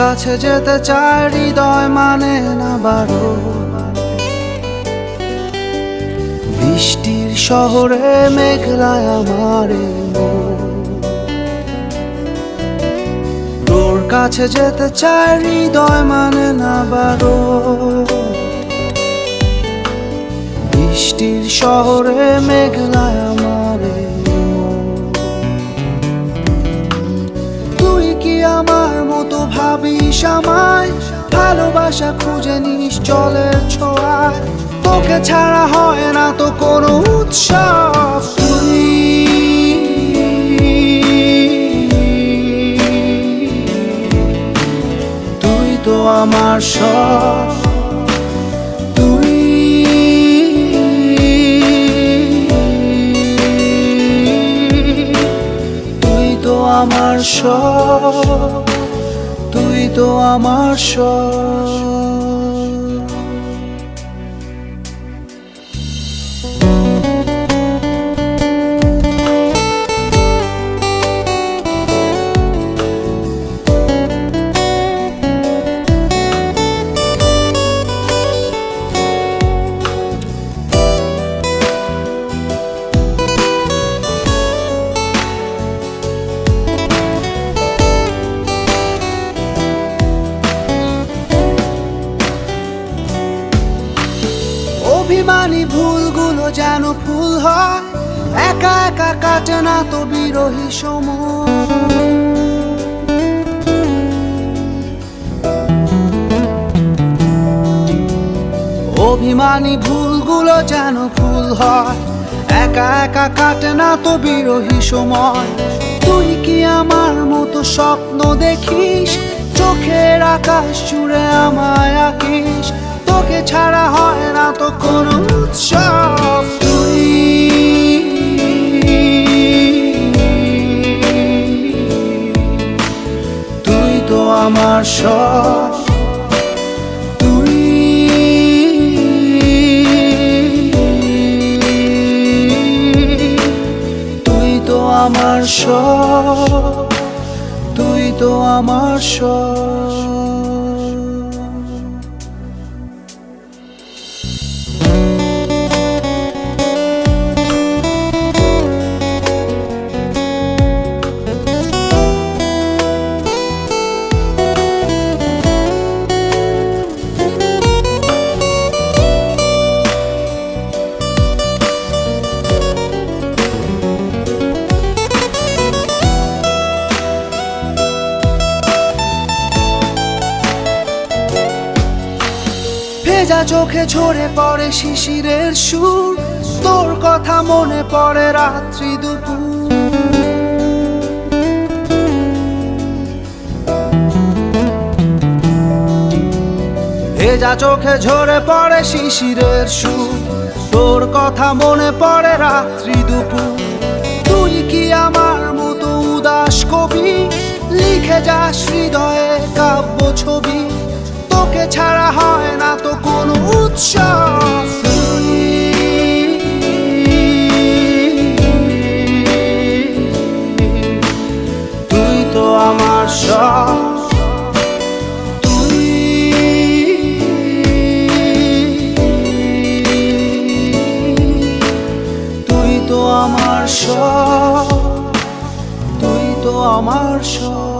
কাছে যেতে চায় হৃদয় মানে না বারো। বৃষ্টির শহরে মেঘলায় আমার তোর কাছে যেতে চায় হৃদয় মানে না বারো। বৃষ্টির শহরে মেঘলায় আমার তুই কি আমার মতো ভাবিস আমায়, ভালোবাসা খুঁজে নিস জলের ছোঁয়ায়। তোকে ছাড়া হয় না তো কোনো উৎসব। তুই তো আমার সব। তুই তুই তো আমার সব। তুই তো আমার সব। অভিমানী ভুলগুলো যেন ফুল হয়। একা একা কাটে না তো বিরোহী সময়। অভিমানী ভুলগুলো যেন ফুল হয়। একা একা কাটে না তো বিরোহী সময়। তুই কি আমার মতো স্বপ্ন দেখিস? চোখের আকাশ জুড়ে আমায় আঁকিস। তোকে ছাড়া আমার তুই তুই তো আমার সব তুই তো আমার সব। ভেজা চোখে ঝরে পড়ে শিশিরের সুর, তোর কথা মনে পড়ে রাত্রি দুপুর। ভেজা চোখে ঝরে পড়ে শিশিরের সুর, তোর কথা মনে পড়ে রাত্রি দুপুর। তুই কি আমার মতো উদাস কবি? লিখে যাস হৃদয়ে কাব্য ছবি। তোকে ছাড়া আমার সব। তুই তো আমার সব।